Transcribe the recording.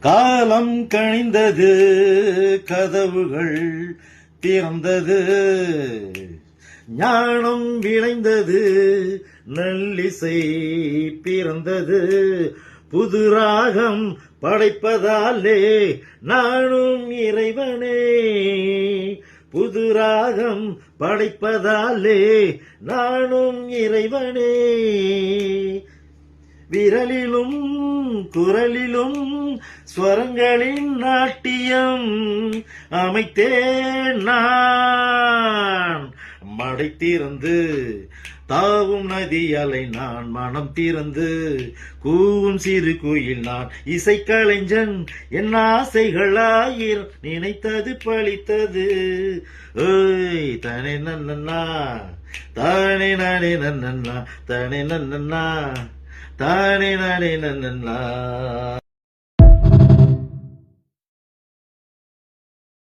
காலம் கணிந்தது கதவுகள் திறந்தது ஞானம் விளைந்தது நல்லிசை பிறந்தது. புது ராகம் படைப்பதாலே நானும் இறைவனே. புது ராகம் படைப்பதாலே நானும் இறைவனே. விரலிலும் குரலிலும் ஸ்வரங்களின் நாட்டியம் அமைத்தேன் நான். மடை திறந்து தாவும் நதி அலை நான் மனம் திறந்து கூவும் சிறு குயில் நான் இசைக்கலைஞன் என் ஆசைகளாயிர் நினைத்தது பழித்தது. ஏய் தனி நன்னா தானே நானே நன்னா தானே நன்னா தானே நானே நன்னா